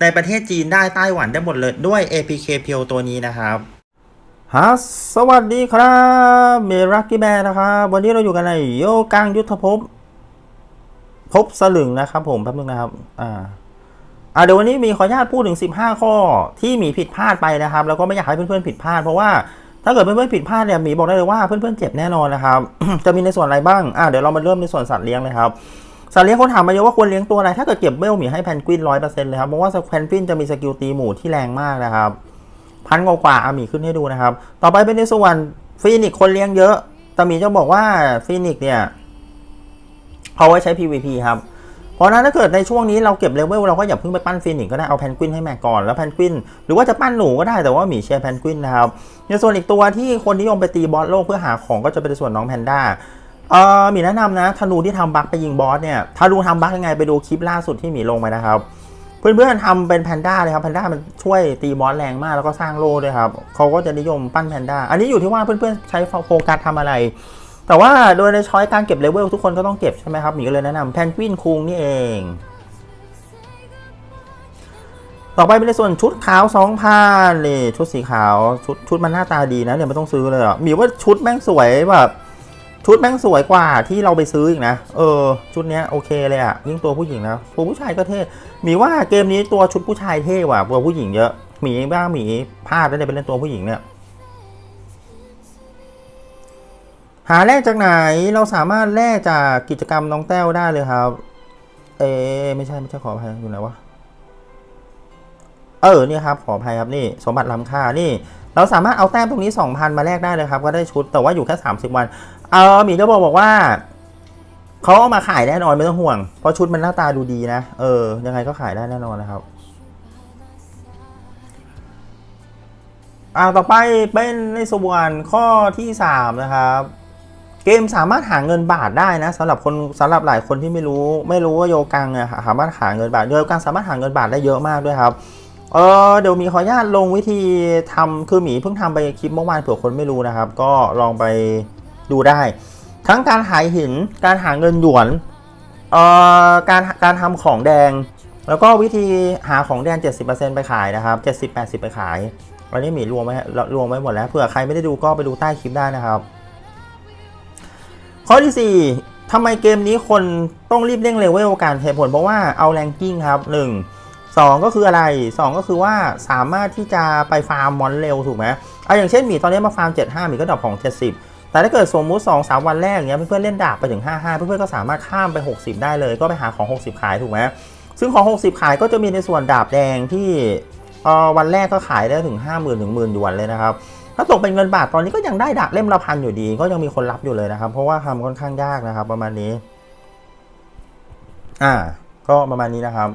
ในประเทศจีนได้ไต้หวันได้หมดเลยด้วย APK เพียวตัวนี้นะครับฮะสวัสดีครับเมรักกี้แมนนะครับ วันนี้เราอยู่กันในโยกังยุทธภพพบสลึงนะครับผมแป๊บนึงนะครับอ่าอ่าเดี๋ยววันนี้มีขออนุญาตพูดถึง 15 ข้อที่หมีผิดพลาดไปนะครับ แล้วก็ไม่อยากให้เพื่อนๆผิดพลาด เพราะว่าถ้าเกิดเพื่อนๆผิดพลาดเนี่ยหมีบอกได้เลยว่าเพื่อนๆเจ็บแน่นอนนะครับ จะมีในส่วนอะไรบ้างอ่าเดี๋ยวเรามาเริ่มในส่วนสัตว์เลี้ยงเลยครับ สัตว์เลี้ยงคนถามมาเยอะว่าควรเลี้ยงตัวอะไร ถ้าเกิดเก็บเวลหมีให้แพนกวินร้อยเปอร์เซ็นต์เลยครับ เพราะว่าแพนกวินจะมีสกิลตีหมูที่แรงมากนะครับ พันกว่าๆอาหมีขึ้นให้ดูนะครับ ต่อไปเป็นในส่วนฟีนิกคนเลี้ยงเยอะ แต่หมีจะบอกว่าฟีนิกเนี่ยเขาไว้ใช้ PVP ครับ เพราะนั้นถ้าเกิดในช่วงนี้เราเก็บเลเวลเราก็อย่าเพิ่งไปปั้นฟีนิกก็ได้ เอาแพนกวินให้แม่ก่อน แล้วแพนกวินหรือว่าจะปั้นหนูก็ได้ แต่ว่าหมีเชียร์แพนกวินนะครับ ในส่วนอีกตัวที่คนนิยมไปตีบอสโลกเพื่อหาของก็จะเป็นส่วนน้องแพนด้า เออมีแนะนำนะธนูที่ทำบัคไปยิงบอสเนี่ยถ้ารู้ทำบัคยังไงไปดูคลิปล่าสุดที่หมีลงไปนะครับ เพื่อนๆทำเป็นแพนด้าเลยครับแพนด้ามันช่วยตีบอสแรงมากแล้วก็สร้างโล่ด้วยครับเขาก็จะนิยมปั้นแพนด้าอันนี้อยู่ที่ว่าเพื่อนๆใช้โฟกัสทำอะไร แต่ว่าโดยในช้อยการเก็บเลเวลทุกคนก็ต้องเก็บใช่ไหมครับหมีก็เลยแนะนำแพนกวินคุงนี่เองต่อไปเป็นในส่วนชุดขาวสองพันนี่ชุดสีขาวชุดชุดมันหน้าตาดีนะเนี่ยไม่ต้องซื้อเลยอะมีว่าชุดแม่งสวยแบบ ชุดแม่งสวยกว่าที่เราไปซื้ออีกนะ เออ ชุดเนี้ยโอเคเลยอะยิ่งตัวผู้หญิงนะ ตัวผู้ชายก็เท่ มีว่าเกมนี้ตัวชุดผู้ชายเท่กว่าตัวผู้หญิงเยอะ หมีบ้าหมีพลาดแล้วเนี่ยไปเล่นตัวผู้หญิงเนี่ย หาแลกจากไหน เราสามารถแลกจากกิจกรรมน้องแต้วได้เลยครับ เอ๊ไม่ใช่ไม่ใช่ขออภัยอยู่ไหนวะ เออเนี่ยครับขออภัยครับนี่ สมบัติล้ำค่านี่เราสามารถเอาแต้มตรงนี้ 2,000 มาแลกได้เลยครับ ก็ได้ชุดแต่ว่าอยู่แค่ 30 วัน เออหมีจะบอกบอกว่าเขาเอามาขายแน่นอนไม่ต้องห่วง เพราะชุดมันหน้าตาดูดีนะ เออ ยังไงก็ขายได้แน่นอนนะครับ อ่าต่อไปเป็นในส่วนข้อที่ 3 นะครับ เกมสามารถหาเงินบาทได้นะสำหรับคนสำหรับหลายคนที่ไม่รู้ ไม่รู้ว่าโยกังเนี่ยสามารถหาเงินบาทโยกังสามารถหาเงินบาทได้เยอะมากด้วยครับเออเดี๋ยวมีขออนุญาตลงวิธีทำคือหมีเพิ่งทำไปคลิปเมื่อวานเผื่อคนไม่รู้นะครับ ก็ลองไป ดูได้ ทั้งการหายหินการหาเงินหยวนเอ่อการการทำของแดง แล้วก็วิธีหาของแดง 70%ไปขายนะครับ 70-80ไปขายอันนี้หมีรวมไว้รวมไว้หมดแล้วเผื่อใครไม่ได้ดูก็ไปดูใต้คลิปได้นะครับ ข้อที่ 4ทำไมเกมนี้คนต้องรีบเร่งเลเวลกันเหตุผลเพราะว่าเอาแรงกิ้งครับ 1 2 ก็คืออะไร 2 ก็คือว่าสามารถที่จะไปฟาร์มมอนเร็วถูกไหมเอาอย่างเช่นหมีตอนนี้มาฟาร์ม 75หมีก็ดรอปของ 70 แต่ถ้าเกิดสมมุติ 2 3 วันแรกเนี้ยเพื่อนๆเล่นดาบไปถึง 55 เพื่อนๆก็สามารถข้ามไป 60 ได้เลย ก็ไปหาของ 60 ขายถูกไหมซึ่งของ 60 ขายก็จะมีในส่วนดาบแดงที่วันแรกก็ขายได้ถึง 50,000ถึงหมื่นหยวนเลยนะครับ ถ้าตกเป็นเงินบาทตอนนี้ก็ยังได้ดาบเล่มละพันอยู่ดี ก็ยังมีคนรับอยู่เลยนะครับ เพราะว่าทำค่อนข้างยากนะครับ ประมาณนี้ อ่า ก็ประมาณนี้นะครับ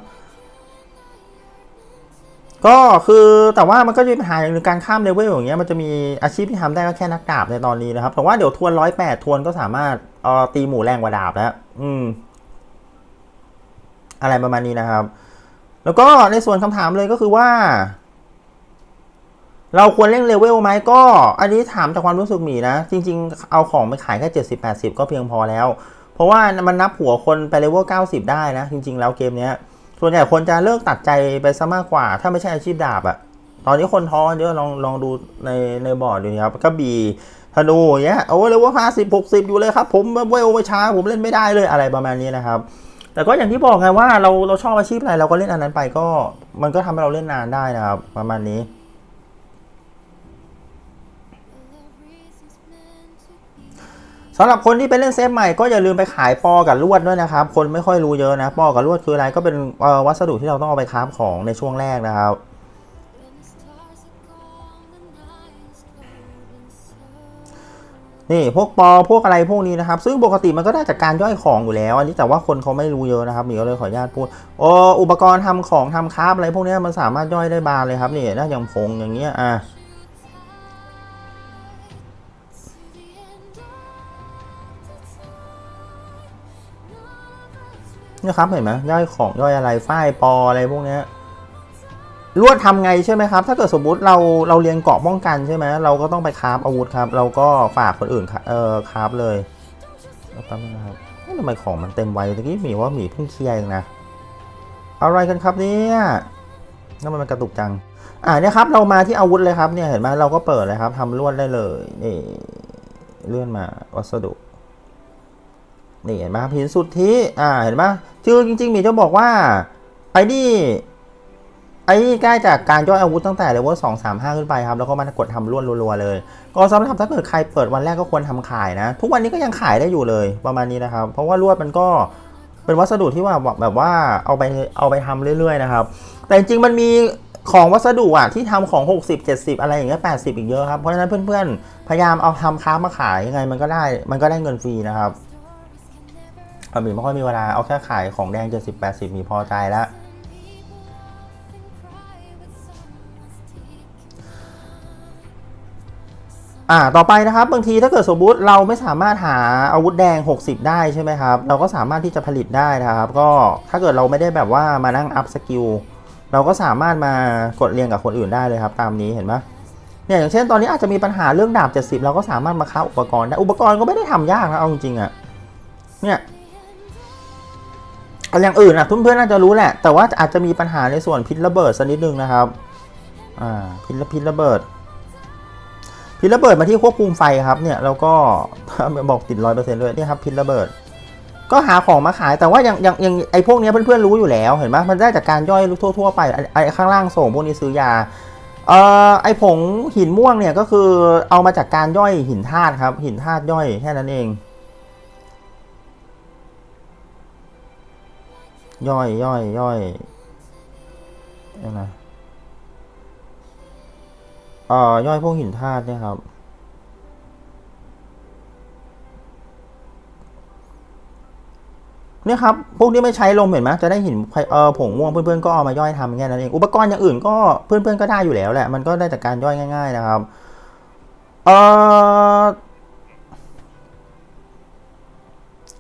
ก็คือแต่ว่ามันก็จะมีปัญหาอย่างหนึ่งการข้ามเลเวลอย่างเงี้ยมันจะมีอาชีพที่ทำได้ก็แค่นักดาบในตอนนี้นะครับแต่ว่าเดี๋ยวทวนร้อยแปดทวนก็สามารถเออตีหมูแรงกว่าดาบแล้ว อืม อะไรประมาณนี้นะครับ แล้วก็ในส่วนคำถามเลยก็คือว่า เราควรเร่งเลเวลไหมก็ อันนี้ถามจากความรู้สึกหมีนะ จริง ๆ เอาของไปขายแค่เจ็ดสิบแปดสิบก็เพียงพอแล้ว เพราะว่ามันนับหัวคนไปเลเวลเก้าสิบได้นะ จริง ๆ แล้วเกมเนี้ย ส่วนใหญ่คนจะเลิกตัดใจไปซะมากกว่า ถ้าไม่ใช่อาชีพดาบอะตอนนี้คนท้อเยอะลองลองดูในในบอร์ดดูนะครับกระบี่ธนูอย่างเงี้ยโอ้เลยว่าห้าสิบหกสิบอยู่เลยครับ ผมเวลไปช้าผมเล่นไม่ได้เลยอะไรประมาณนี้นะครับ แต่ก็อย่างที่บอกไงว่าเราเราชอบอาชีพอะไรเราก็เล่นอันนั้นไปก็มันก็ทำให้เราเล่นนานได้นะครับ ประมาณนี้ สำหรับคนที่ไปเล่นเซฟใหม่ก็อย่าลืมไปขายปอกับลวดด้วยนะครับ คนไม่ค่อยรู้เยอะนะปอกับลวดคืออะไรก็เป็นวัสดุที่เราต้องเอาไปคราฟของในช่วงแรกนะครับนี่พวกปอพวกอะไรพวกนี้นะครับ ซึ่งปกติมันก็ได้จากการย่อยของอยู่แล้ว อันนี้แต่ว่าคนเขาไม่รู้เยอะนะครับหมีก็เลยขออนุญาตพูดโออุปกรณ์ทำของทำคราฟอะไรพวกนี้มันสามารถย่อยได้บานเลยครับนี่น่าอย่างผงอย่างเงี้ยอะ นี่ยครับเห็นไหมย่อยของย่อยอะไรฝ้ายปออะไรพวกเนี้ยลวดทำไงใช่ไหมครับ ถ้าเกิดสมมุติเราเราเรียนเกาะป้องกันใช่ไหมเราก็ต้องไปคราฟอาวุธครับ เราก็ฝากคนอื่นค่ะเออคราฟเลยอาแป๊บนึงนะครับทำไมของมันเต็มไวตะกี้หมีว่าหมีเพิ่งเคลียร์เองนะอะไรกันครับเนี่ยนั่นมันกระตุกจัง อ่าเนี่ยครับ เรามาที่อาวุธเลยครับเนี่ยเห็นไหมเราก็เปิดเลยครับทำลวดได้เลยนี่เลื่อนมาวัสดุนี่เห็นไหมครับหินสุดที่อ่าเห็นไหม คือจริงๆมีจะบอกว่าไอ้นี่ไอ้นี่ใกล้จากการย่อยอาวุธตั้งแต่เลเวลสองสามห้าขึ้นไปครับ แล้วก็มากดทำลวดรัวๆเลย ก็สำหรับถ้าเกิดใครเปิดวันแรกก็ควรทำขายนะ ทุกวันนี้ก็ยังขายได้อยู่เลยประมาณนี้นะครับ เพราะว่าลวดมันก็เป็นวัสดุที่ว่าแบบว่าเอาไปเอาไปทำเรื่อยๆนะครับ แต่จริงๆมันมีของวัสดุอะที่ทำของ 60 70 อะไรอย่างเงี้ย80 อีกเยอะครับ เพราะฉะนั้นเพื่อนๆ พยายามเอาทำค้ามาขายยังไงมันก็ได้มันก็ได้เงินฟรีนะครับ อามีไม่ค่อยมีเวลาเอาแค่ขายของแดง 70 80 มีพอใจแล้วอ่า ต่อไปนะครับบางทีถ้าเกิดสมมติเราไม่สามารถหาอาวุธแดง 60 ได้ใช่ไหมครับ เราก็สามารถที่จะผลิตได้นะครับ ก็ถ้าเกิดเราไม่ได้แบบว่ามานั่งอัพสกิลเราก็สามารถมากดเรียงกับคนอื่นได้เลยครับ ตามนี้เห็นไหมเนี่ยอย่างเช่นตอนนี้อาจจะมีปัญหาเรื่องดาบ 70 เราก็สามารถมาค้าอุปกรณ์ได้อุปกรณ์ก็ไม่ได้ทำยากนะเอาจริงๆอะเนี่ย อาอย่างอื่นอะเพื่อนๆน่าจะรู้แหละ แต่ว่าอาจจะมีปัญหาในส่วนพิษระเบิดสักนิดนึงนะครับ อ่าพิษพิษระเบิด พิษระเบิดมาที่ควบคุมไฟครับเนี่ยแล้วก็บอกติดร้อยเปอร์เซ็นต์ด้วยนี่ครับพิษระเบิด ก็หาของมาขายแต่ว่าอย่างอย่างอย่างไอ้พวกเนี้ยเพื่อนๆรู้อยู่แล้วเห็นไหมมันได้จากการย่อยทั่วๆไปไอ้ไอ้ข้างล่างส่งพวกนี้ซื้อยาเอ่อไอ้ผงหินม่วงเนี่ยก็คือเอามาจากการย่อยหินธาตุครับหินธาตุย่อยแค่นั้นเอง ย่อยย่อยย่อยยังไงเอ่อย่อยพวกหินธาตุเนี่ยครับเนี่ยครับพวกนี้ไม่ใช้ลมเห็นไหมจะได้หินเอ่อผงม่วงเพื่อนๆก็เอามาย่อยทำแค่นั้นเองอุปกรณ์อย่างอื่นก็เพื่อนๆก็ได้อยู่แล้วแหละมันก็ได้จากการย่อยง่าย ๆ นะครับเอ่อ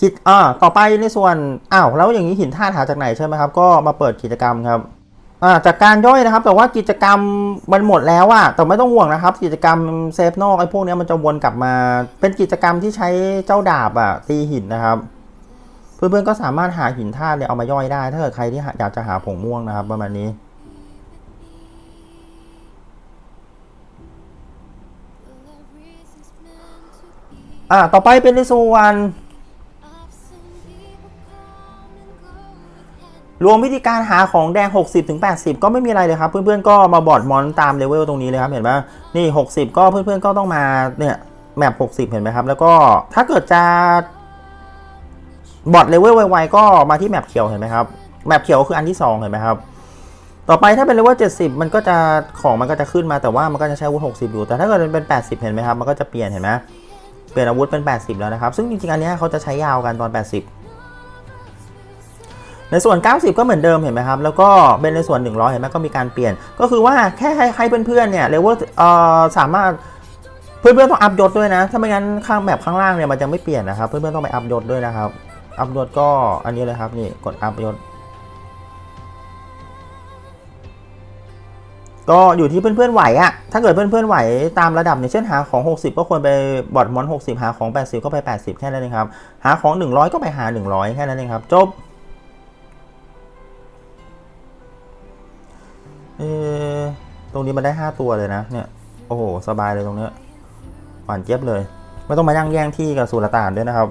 กิจอ่าต่อไปในส่วนอ้าวแล้วอย่างนี้หินธาตุหาจากไหนใช่ไหมครับ ก็มาเปิดกิจกรรมครับอ่าจากการย่อยนะครับ แต่ว่ากิจกรรมมันหมดแล้วอะแต่ไม่ต้องห่วงนะครับ กิจกรรมเซฟนอกไอ้พวกนี้มันจะวนกลับมา เป็นกิจกรรมที่ใช้เจ้าดาบอะตีหินนะครับ เพื่อนๆก็สามารถหาหินธาตุเนี่ยเอามาย่อยได้ ถ้าเกิดใครที่อยากจะหาผงม่วงนะครับประมาณนี้อ่าต่อไปเป็นในส่วน รวมวิธีการหาของแดง 60ถึง80 ก็ไม่มีอะไรเลยครับ เพื่อนๆก็มาบอร์ดมอนตามเลเวลตรงนี้เลยครับ เห็นไหมนี่ 60 ก็เพื่อนๆก็ต้องมาเนี่ยแมป60 เห็นไหมครับ แล้วก็ถ้าเกิดจะบอร์ดเลเวลไวๆก็มาที่แมปเขียวเห็นไหมครับแมปเขียวคืออันที่ 2 เห็นไหมครับต่อไปถ้าเป็นเลเวล70 มันก็จะของมันก็จะขึ้นมาแต่ว่ามันก็จะใช้อาวุธ60 อยู่ แต่ถ้าเกิดเป็น 80 เห็นไหมครับ มันก็จะเปลี่ยนเห็นไหมเปลี่ยนอาวุธเป็น 80 แล้วนะครับ ซึ่งจริงๆ อันนี้เขาจะใช้ยาวกันตอน 80 ในส่วน 90 ก็เหมือนเดิมเห็นไหมครับ แล้วก็เป็นในส่วน 100 เห็นไหมก็มีการเปลี่ยน ก็คือว่าแค่ให้ใหเพื่อนๆเนี่ยเลเวลสามารถเพื่อนๆต้องอัพยศด้วยนะ ถ้าไม่งั้นข้างแบบข้างล่างเนี่ยมันจะไม่เปลี่ยนนะครับ เพื่อนๆต้องไปอัพยศด้วยนะครับ อัพยศก็อันนี้เลยครับนี่กดอัพยศก็อยู่ที่เพื่อนๆไหวอะถ้าเกิดเพื่อนๆไหวตามระดับเนี่ยเช่นหาของ 60 ก็ควรไปบอดมอน 60 หาของ 80 ก็ไป 80 แค่นั้นเองครับ หาของ 100 ก็ไปหา 100 แค่นั้นเองครับ จบ เออตรงนี้มันได้5ตัวเลยนะ เนี่ย โอ้โห สบายเลยตรงเนี้ยหวานเจี๊ยบเลย ไม่ต้องมายั่งแย่งที่กับสุลต่านด้วยนะครับ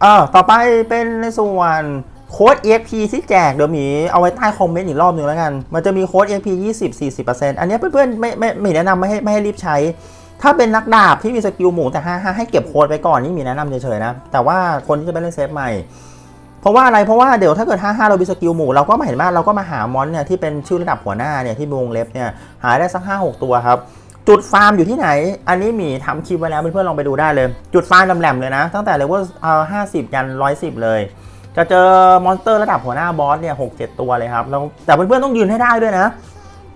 เออต่อไปเป็นในส่วนโค้ด EXP ที่แจกเดี๋ยวหมีเอาไว้ใต้คอมเมนต์อีกรอบหนึ่งแล้วกัน มันจะมีโค้ด EXP 20 40%อันเนี้เพื่อนๆไม่ไม่ไม่แนะนำไม่ให้ไม่ให้รีบใช้ ถ้าเป็นนักดาบที่มีสกิลหมูแต่5 5ให้เก็บโค้ดไปก่อนนี่มีแนะนำเฉยๆนะ แต่ว่าคนที่จะไปเล่นเซฟใหม่ เพราะว่าอะไรเพราะว่าเดี๋ยวถ้าเกิด 55 เรามีสกิลหมู่เราก็มาเห็นว่าเราก็มาหามอนเนี่ยที่เป็นชื่อระดับหัวหน้าเนี่ยที่วงเล็บเนี่ยหาได้สัก 5 6 ตัวครับ จุดฟาร์มอยู่ที่ไหน อันนี้หมีทำคลิปไว้แล้วเพื่อนๆลองไปดูได้เลย จุดฟาร์มแหลมๆเลยนะ ตั้งแต่เลเวลเอ่อห้าสิบยันร้อยสิบเลย จะเจอมอนสเตอร์ระดับหัวหน้าบอสเนี่ยหกเจ็ดตัวเลยครับแล้วแต่เพื่อนๆต้องยืนให้ได้ด้วยนะ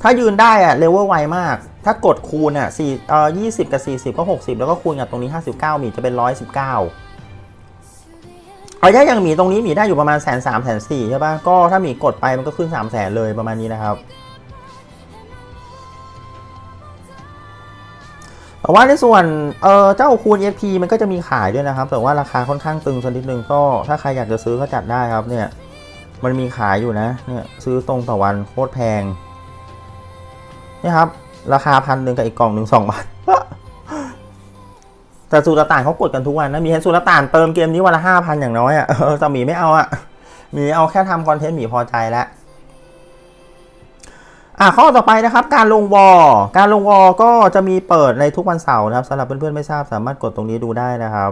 ถ้ายืนได้อะเลเวลไวมาก ถ้ากดคูณอะสี่เอ่อยี่สิบกับสี่สิบก็หกสิบแล้วก็คูณกับตรงนี้ห้าสิบเก้ามีจะเป็นร้อยสิบเก้า เอาย่าอย่างหมีตรงนี้หมีได้อยู่ประมาณแสนสามแสนสี่ใช่ปะก็ถ้าหมีกดไปมันก็ขึ้นสามแสนเลยประมาณนี้นะครับแต่ว่าในส่วนเออเจ้าคูณ FP มันก็จะมีขายด้วยนะครับ แต่ว่าราคาค่อนข้างตึงสักนิดนึงก็ถ้าใครอยากจะซื้อก็จัดได้ครับเนี่ย มันมีขายอยู่นะเนี่ยซื้อตรงต่อวันโคตรแพงนี่ครับ ราคาพันหนึ่งกับอีกกล่องหนึ่งสองบาท แต่สุลต่านเขากดกันทุกวันนะ มีเห็นสุลต่านเติมเกมนี้วันละห้าพันอย่างน้อยอะ่ะแต่หมีไม่เอาอะ่ะหมีเอาแค่ทำคอนเทนต์หมีพอใจแล้วอะข้อต่อไปนะครับ การลงวอลการลงวอลก็จะมีเปิดในทุกวันเสาร์นะครับสำหรับเพื่อนๆไม่ทราบสามารถกดตรงนี้ดูได้นะครับ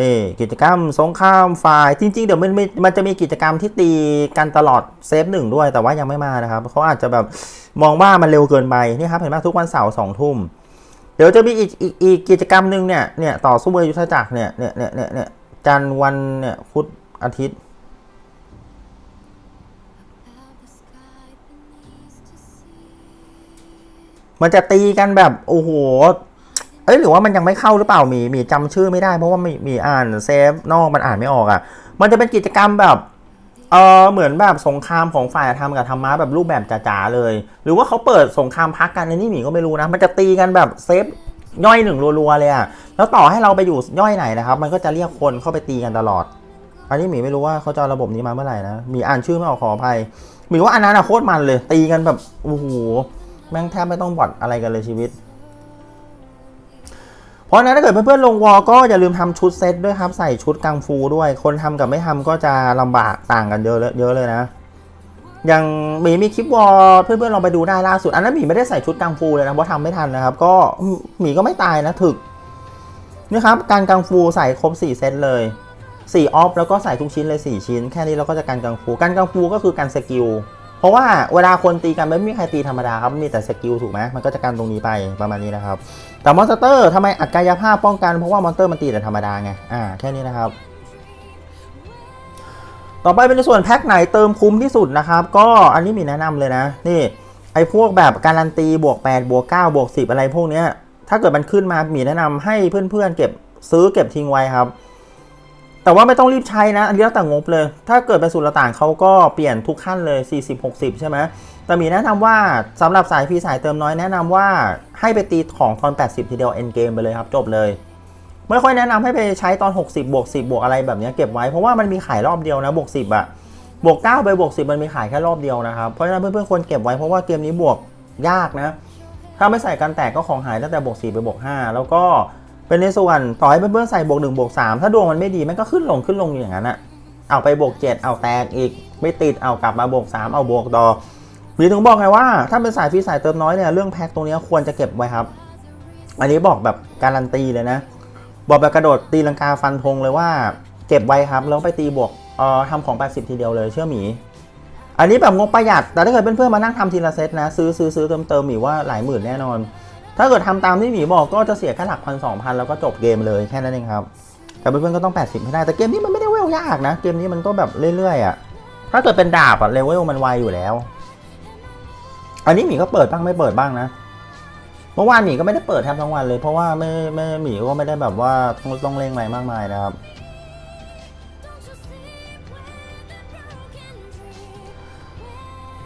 นี่กิจกรรมสงครามฝ่ายจริงๆ เดี๋ยวมันมีมันจะมีกิจกรรมที่ตีกันตลอดเซฟหนึ่งด้วยแต่ว่ายังไม่มานะครับเขาอาจจะแบบมองว่ามันเร็วเกินไปนี่ครับเห็นไหมทุกวันเสาร์สองทุ่ม ดี๋ยวจะมีอีกอีกอีกกิจกรรมหนึ่งเนี่ยเนี่ยต่อสู้เบอร์ยุทธจักรเนี่ยเนี่ยเนี่ยเนี่ยเนี่ยจันวันเนี่ยพุธอาทิตย์ มันจะตีกันแบบโอ้โหเอ้ยหรือว่ามันยังไม่เข้าหรือเปล่ามีมีจำชื่อไม่ได้เพราะว่ามีมีอ่านเซฟนอกมันอ่านไม่ออกอะ่ะ มันจะเป็นกิจกรรมแบบ เออเหมือนแบบสงครามของฝ่ายธรรมกับธรรมะแบบรูปแบบจ๋าๆเลย หรือว่าเขาเปิดสงครามพักกันในนี่หมีก็ไม่รู้นะ มันจะตีกันแบบเซฟย่อยหนึ่งรัวๆเลยอะแล้วต่อให้เราไปอยู่ย่อยไหนนะครับ มันก็จะเรียกคนเข้าไปตีกันตลอด อันนี้หมีไม่รู้ว่าเขาจะระบบนี้มาเมื่อไหร่นะหมีอ่านชื่อไม่ออกขออภัยหมีว่าอันนั้นอะโคตรมันเลย ตีกันแบบโอ้โหแม่งแทบไม่ต้องบอดอะไรกันเลยชีวิต เพราะนั้นถ้าเกิดเพื่อนๆลงวอลก็อย่าลืมทำชุดเซตด้วยครับ ใส่ชุดกังฟูด้วย คนทำกับไม่ทำก็จะลำบากต่างกันเยอะเลยเยอะเลยนะอย่างหมีมีคลิปวอลเพื่อนๆลองไปดูได้ล่าสุด อันนั้นหมีไม่ได้ใส่ชุดกังฟูเลยนะเพราะทำไม่ทันนะครับ ก็หมีก็ไม่ตายนะถึกนี่ครับการกังฟูใส่ครบ 4 เซตเลย4ออฟแล้วก็ใส่ทุกชิ้นเลย 4 ชิ้น แค่นี้เราก็จะการกังฟูการกังฟูก็คือการสกิล เพราะว่าเวลาคนตีกันไม่มีใครตีธรรมดาครับมีแต่สกิลถูกไหมมันก็จะกันตรงนี้ไปประมาณนี้นะครับ แต่มอนสเตอร์ทำไมอัดกายภาพป้องกันเพราะว่ามอนสเตอร์มันตีแต่ธรรมดาไงอ่าแค่นี้นะครับต่อไปเป็นในส่วนแพ็คไหนเติมคุ้มที่สุดนะครับ ก็อันนี้มีแนะนำเลยนะนี่ไอ้พวกแบบการันตีบวก8บวก9บวก10 อะไรพวกเนี้ยถ้าเกิดมันขึ้นมามีแนะนำให้เพื่อนๆเก็บซื้อเก็บทิ้งไว้ครับ แต่ว่าไม่ต้องรีบใช้นะ อันนี้แล้วแต่งบเลย ถ้าเกิดเป็นสูตรต่างเขาก็เปลี่ยนทุกขั้นเลย 40 60 ใช่ไหมแต่มีแนะนำว่าสำหรับสายพีสายเติมน้อยแนะนำว่าให้ไปตีของตอน 80 ทีเดียวเอ็นเกมไปเลยครับ จบเลย ไม่ค่อยแนะนำให้ไปใช้ตอน 60 บวก 10 บวกอะไรแบบนี้เก็บไว้ เพราะว่ามันมีขายรอบเดียวนะบวก 10อะบวก 9 ไปบวก 10 มันมีขายแค่รอบเดียวนะครับ เพราะฉะนั้นเพื่อนๆควรเก็บไว้เพราะว่าเกมนี้บวกยากนะ ถ้าไม่ใส่กันแตกก็ของหายตั้งแต่บวก 4 ไปบวก 5 แล้วก็ เป็นในส่วนต่อให้เพื่อนๆใส่บวก1บวก3ถ้าดวงมันไม่ดีมันก็ขึ้นลงขึ้นลงอย่างนั้นอะเอาไปบวก7เอาแตกอีก ไม่ติดเอากลับมาบวก3เอาบวกต่อมีถึงบอกไงว่าถ้าเป็นสายฟรีสายเติมน้อยเนี่ยเรื่องแพ็คตรงนี้ควรจะเก็บไว้ครับ อันนี้บอกแบบการันตีเลยนะ บอกแบบกระโดดตีลังกาฟันธงเลยว่าเก็บไว้ครับแล้วไปตีบวกเอ่อทำของ 80 ทีเดียวเลยเชื่อหมี อันนี้แบบงบประหยัด แต่ถ้าเกิดเพื่อนๆมานั่งทำทีละเซตนะ ซื้อซื้อซื้อเติมเติมหมีว่าหลายหมื่นแน่นอน ถ้าเกิดทำตามที่หมีบอกก็จะเสียแค่หลักพันสองพันแล้วก็จบเกมเลยแค่นั้นเองครับแต่เพื่อนๆก็ต้อง 80ให้ได้แต่เกมนี้มันไม่ได้เวลยากนะ เกมนี้มันก็แบบเรื่อยๆอะถ้าเกิดเป็นดาบอะเลเวลมันไวอยู่แล้ว อันนี้หมีก็เปิดบ้างไม่เปิดบ้างนะเมื่อวานหมีก็ไม่ได้เปิดแทบทั้งวันเลย เพราะว่าไม่ไม่หมีก็ไม่ได้แบบว่าต้องต้องเร่งอะไรมากมายนะครับ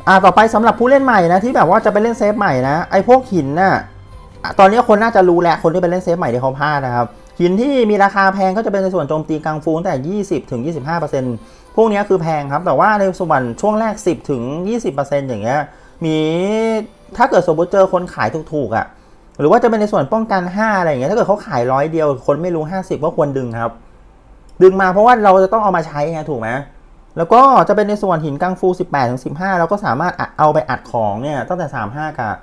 อ่าต่อไปสำหรับผู้เล่นใหม่นะที่แบบว่าจะไปเล่นเซฟใหม่นะไอ้พวกหินน่ะอะ ตอนนี้คนน่าจะรู้แหล้วคนที่ไปเล่นเซฟใหม่ที่เขาพานะครับหินที่มีราคาแพงก็จะเป็นในส่วนโจมตีกังฟูตั้งแต่ 20ถึง25%พวกนี้คือแพงครับ แต่ว่าในส่วนช่วงแรก 10ถึง20%อย่างเงี้ยมีถ้าเกิดสมมติเจอคนขายถูกๆอะหรือว่าจะเป็นในส่วนป้องกัน 5 อะไรอย่างเงี้ยถ้าเกิดเขาขายร้อยเดียว คนไม่รู้ 50 ก็ควรดึงครับ ดึงมาเพราะว่าเราจะต้องเอามาใช้ไงถูกไหมแล้วก็จะเป็นในส่วนหินกังฟู 18ถึง15 เราก็สามารถเอาไปอัดของเนี่ยตั้งแต่ 35 กับ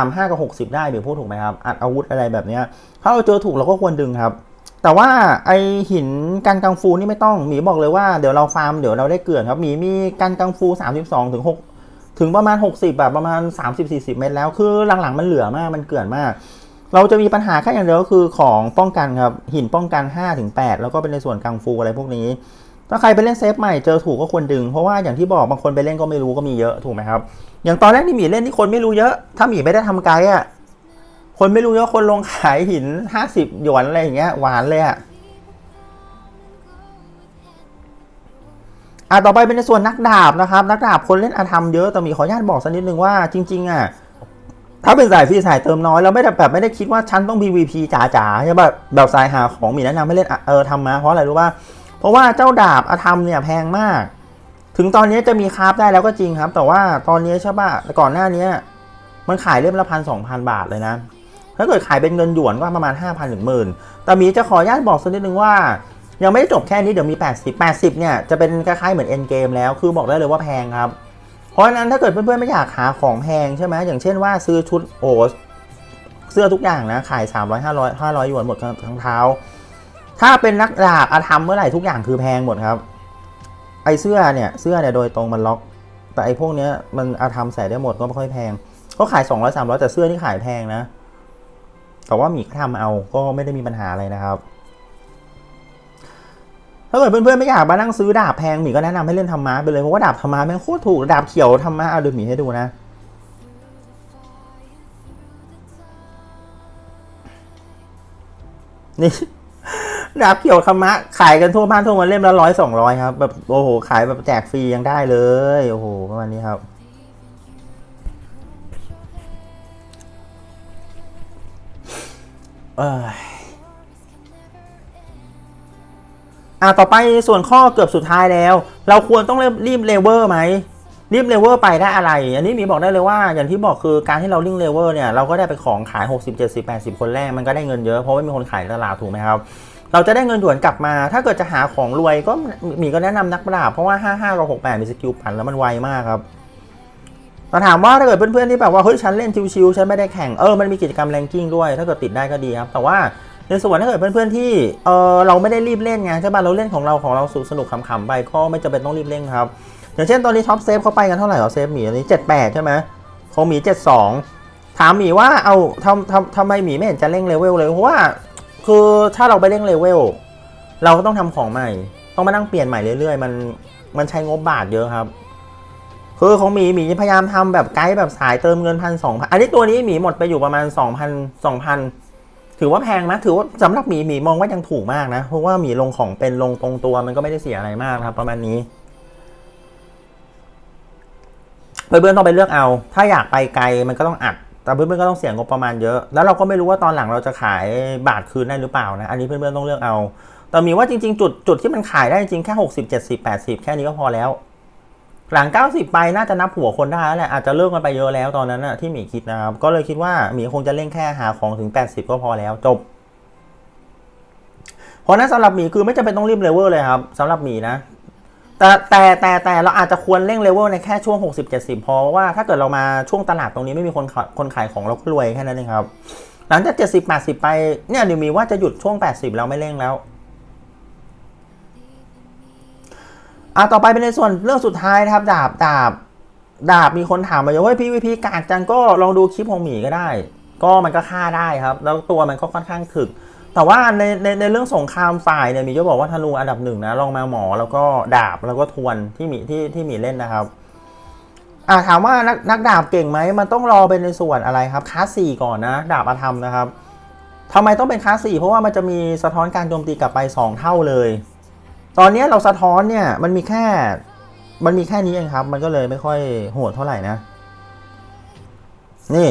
35 กับ 60 ได้เดี๋ยวพูดถูกไหมครับ อัดอาวุธอะไรแบบเนี้ยถ้าเราเจอถูกเราก็ควรดึงครับ แต่ว่าไอหินกันกังฟูนี่ไม่ต้องหมีบอกเลยว่าเดี๋ยวเราฟาร์มเดี๋ยวเราได้เกลื่อนครับหมีมีกันกังฟู 32ถึง6ถึงประมาณ 60แบบประมาณ 30-40 เมตรแล้วคือหลังๆมันเหลือมากมันเกลื่อนมาก เราจะมีปัญหาแค่อย่างเดียวก็คือของป้องกันครับหินป้องกัน5-8แล้วก็เป็นในส่วนกังฟูอะไรพวกนี้ ถ้าใครไปเล่นเซฟใหม่เจอถูกก็ควรดึง เพราะว่าอย่างที่บอกบางคนไปเล่นก็ไม่รู้ก็มีเยอะถูกไหมครับ อย่างตอนแรกที่หมีเล่นที่คนไม่รู้เยอะ ถ้าหมีไม่ได้ทำไกด์อะคนไม่รู้เยอะคนลงขายหิน50หยวนอะไรอย่างเงี้ยหวานเลยอะอะต่อไปเป็นในส่วนนักดาบนะครับ นักดาบคนเล่นอาธรรมเยอะแต่มีขออนุญาตบอกสักนิดนึงว่าจริง ๆ อะถ้าเป็นสายฟรีสายเติมน้อยแล้วไม่ได้แบบไม่ได้คิดว่าฉันต้อง PVP จ๋าๆใช่ป่ะแบบสายหาของหมีแนะนำให้เล่นเออทำมาเพราะอะไรรู้ป่ะ เพราะว่าเจ้าดาบอาธรรมเนี่ยแพงมาก ถึงตอนนี้จะมีคราฟได้แล้วก็จริงครับ แต่ว่าตอนนี้ใช่ป่ะก่อนหน้านี้มันขายเล่มละพันสองพันบาทเลยนะ ถ้าเกิดขายเป็นเงินหยวนก็ประมาณ 5 0 0 0ถึงหมื่นแต่มีจะขออนุญาตบอกสักนิดนึงว่า ยังไม่ได้จบแค่นี้เดี๋ยวมี 80 80เนี่ยจะเป็นคล้ายๆเหมือนเอ็นเกมแล้วคือบอกได้เลยว่าแพงครับ เพราะฉะนั้นถ้าเกิดเพื่อนๆไม่อยากหาของแพงใช่ไหมอย่างเช่นว่าซื้อชุดโอ้เสื้อทุกอย่างนะขาย 300 500 500หยวนหมดทั้งเท้า ถ้าเป็นนักดาบอาธรรมเมื่อไหร่ทุกอย่างคือแพงหมดครับ ไอเสื้อเนี่ยเสื้อเนี่ยโดยตรงมันล็อก แต่ไอพวกเนี้ยมันอาธรรมใส่ได้หมดก็ไม่ค่อยแพงเขาขาย200 300แต่เสื้อนี่ขายแพงนะ แต่ว่าหมีก็ทำเอาก็ไม่ได้มีปัญหาอะไรนะครับ ถ้าเกิดเพื่อนๆไม่อยากมานั่งซื้อดาบแพงหมีก็แนะนำให้เล่นธรรมะไปเลยเพราะว่าดาบธรรมะแม่งโคตรถูกดาบเขียวธรรมะเอาเดี๋ยวหมีให้ดูนะนี่ ดาบเขียวธรรมะขายกันทั่วบ้านทั่วเมืองเล่มละร้อยสองร้อยครับแบบโอ้โหขายแบบแจกฟรียังได้เลยโอ้โหประมาณนี้ครับ เอยอะต่อไปส่วนข้อเกือบสุดท้ายแล้ว เราควรต้องรีบรีบเลเวอร์ไหมรีบเลเวอร์ไปได้อะไร อันนี้มีบอกได้เลยว่าอย่างที่บอกคือการที่เราลิงเลเวอร์เนี่ย เราก็ได้ไปของขาย 60 70 80 คนแรก มันก็ได้เงินเยอะ เพราะว่ามีคนขายตลาดถูกไหมครับ เราจะได้เงินหยวนกลับมา ถ้าเกิดจะหาของรวยก็มีก็แนะนำนักปราบเพราะว่า 55กับ68มีสกิลปั่นแล้วมันไวมากครับแต่ถามว่าถ้าเกิดเพื่อนๆที่แบบว่าเฮ้ยฉันเล่นชิวๆฉันไม่ได้แข่งเออมันมีกิจกรรมแรงกิ้งด้วย ถ้าเกิดติดได้ก็ดีครับ แต่ว่าในส่วนถ้าเกิดเพื่อนๆที่เออเราไม่ได้รีบเล่นไงใช่ป่ะเราเล่นของเราของเราสนุกขำๆไปก็ไม่จำเป็นต้องรีบเล่นครับอย่างเช่นตอนนี้ท็อปเซฟเขาไปกันเท่าไหร่เหรอเซฟหมีอันนี้78ใช่ไหมของหมี 72ถามหมีว่าเอาทำทำทำไมหมีไม่เห็นจะเร่งเลเวลเลยเพราะว่า คือถ้าเราไปเร่งเลเวลเราก็ต้องทำของใหม่ ต้องมานั่งเปลี่ยนใหม่เรื่อยๆ มันมันใช้งบบาทเยอะครับ คือของหมีหมีพยายามทำแบบไกด์แบบสายเติมเงินพันสองพันอันนี้ตัวนี้หมีหมดไปอยู่ประมาณ2,000 2,000ถือว่าแพงไหมถือว่าสำหรับหมีหมีมองว่ายังถูกมากนะ เพราะว่าหมีลงของเป็นลงตรงตัวมันก็ไม่ได้เสียอะไรมากครับ ประมาณนี้เพื่อนๆต้องไปเลือกเอา ถ้าอยากไปไกลมันก็ต้องอัด แต่เพื่อนๆก็ต้องเสียงงบประมาณเยอะ แล้วเราก็ไม่รู้ว่าตอนหลังเราจะขายบาทคืนได้หรือเปล่านะ อันนี้เพื่อนๆต้องเลือกเอา แต่มีว่าจริงๆ จุดจุดที่มันขายได้จริงแค่ 60 70 80 แค่นี้ก็พอแล้ว หลัง 90 ไปน่าจะนับหัวคนได้แล้วแหละ อาจจะเลิกกันไปเยอะแล้วตอนนั้นนะที่หมีคิดนะครับ ก็เลยคิดว่าหมีคงจะเล่นแค่หาของถึง 80 ก็พอแล้วจบ เพราะนั้นสำหรับหมีคือไม่จำเป็นต้องรีบเลเวลเลยครับสำหรับหมีนะ แต่แต่แต่แต่เราอาจจะควรเร่งเลเวลในแค่ช่วง 60 70 เพราะว่าถ้าเกิดเรามาช่วงตลาดตรงนี้ไม่มีคนขายคนขายของเราก็รวยแค่นั้นเองครับ หลังจาก 70 80 ไปเนี่ยนิวมีว่าจะหยุดช่วง 80 แล้วไม่เร่งแล้วอะต่อไปเป็นในส่วนเรื่องสุดท้ายนะครับ ดาบดาบดาบมีคนถามมาเยอะเว่าพีวีพีกากจังก็ลองดูคลิปของหมีก็ได้ ก็มันก็ฆ่าได้ครับ แล้วตัวมันก็ค่อนข้างถึก แต่ว่าในในในเรื่องสงครามฝ่ายเนี่ยมีจะบอกว่าธนูอันดับหนึ่งนะลองมาหมอแล้วก็ดาบแล้วก็ทวนที่มีที่ที่มีเล่นนะครับอ่าถามว่านักนักดาบเก่งไหมมันต้องรอเป็นในส่วนอะไรครับคลาสสี่ก่อนนะ ดาบอาธรรมนะครับทำไมต้องเป็นคลาสสี่เพราะว่ามันจะมีสะท้อนการโจมตีกลับไป 2 เท่าเลย ตอนนี้เราสะท้อนเนี่ยมันมีแค่มันมีแค่นี้เองครับ มันก็เลยไม่ค่อยโหดเท่าไหร่นะ นี่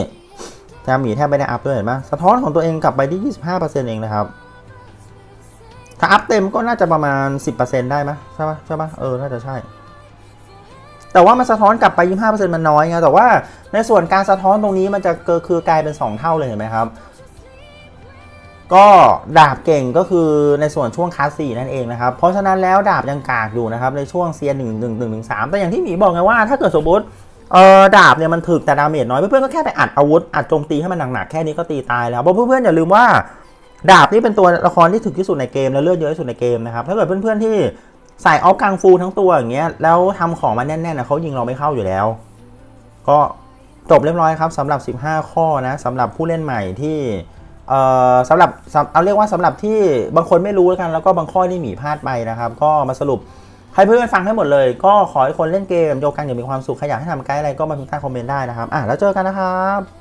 จาหมีแทบไม่ได้อัพด้วยเห็นไหมสะท้อนของตัวเองกลับไปที่ 25%เองนะครับ ถ้าอัพเต็มก็น่าจะประมาณ 10%ได้ไหมใช่ปะใช่ปะเออ น่าจะใช่ แต่ว่ามันสะท้อนกลับไป 25%มันน้อยไง แต่ว่าในส่วนการสะท้อนตรงนี้มันจะเกิคือกลายเป็น 2 เท่าเลยเห็นไหมครับ ก็ดาบเก่งก็คือในส่วนช่วงคาสสี่นั่นเองนะครับ เพราะฉะนั้นแล้วดาบยังกากอยู่นะครับในช่วงเซียนหนึ่งหนึ่งหนึ่งหนึ่งสามแต่อย่างที่หมีบอกไงว่าถ้าเกิดสมมติ เออดาบเนี่ยมันถึกแต่ดาเมจน้อย เพื่อนๆก็แค่ไปอัดอาวุธอัดโจมตีให้มันหนักๆแค่นี้ก็ตีตายแล้วเพราะเพื่อนๆอย่าลืมว่าดาบนี่เป็นตัวละครที่ถึกที่สุดในเกมและเลือดเยอะที่สุดในเกมนะครับถ้าเกิดเพื่อนๆที่ใส่ออฟกังฟูทั้งตัวอย่างเงี้ยแล้วทำของมาแน่นๆนะเขายิงเราไม่เข้าอยู่แล้ว ก็จบเรียบร้อยครับสำหรับ 15 ข้อนะสำหรับผู้เล่นใหม่ที่เอ่อสำหรับเอาเรียกว่าสำหรับที่บางคนไม่รู้แล้วกันแล้วก็บางข้อที่หมีพลาดไปนะครับ ก็มาสรุป ให้เพื่อนๆฟังให้หมดเลย ก็ขอให้คนเล่นเกมโยกันอย่างมีความสุขใครอยากให้ทำไกด์อะไรก็มาพิมพ์ใต้คอมเมนต์ได้นะครับอะแล้วเจอกันนะครับ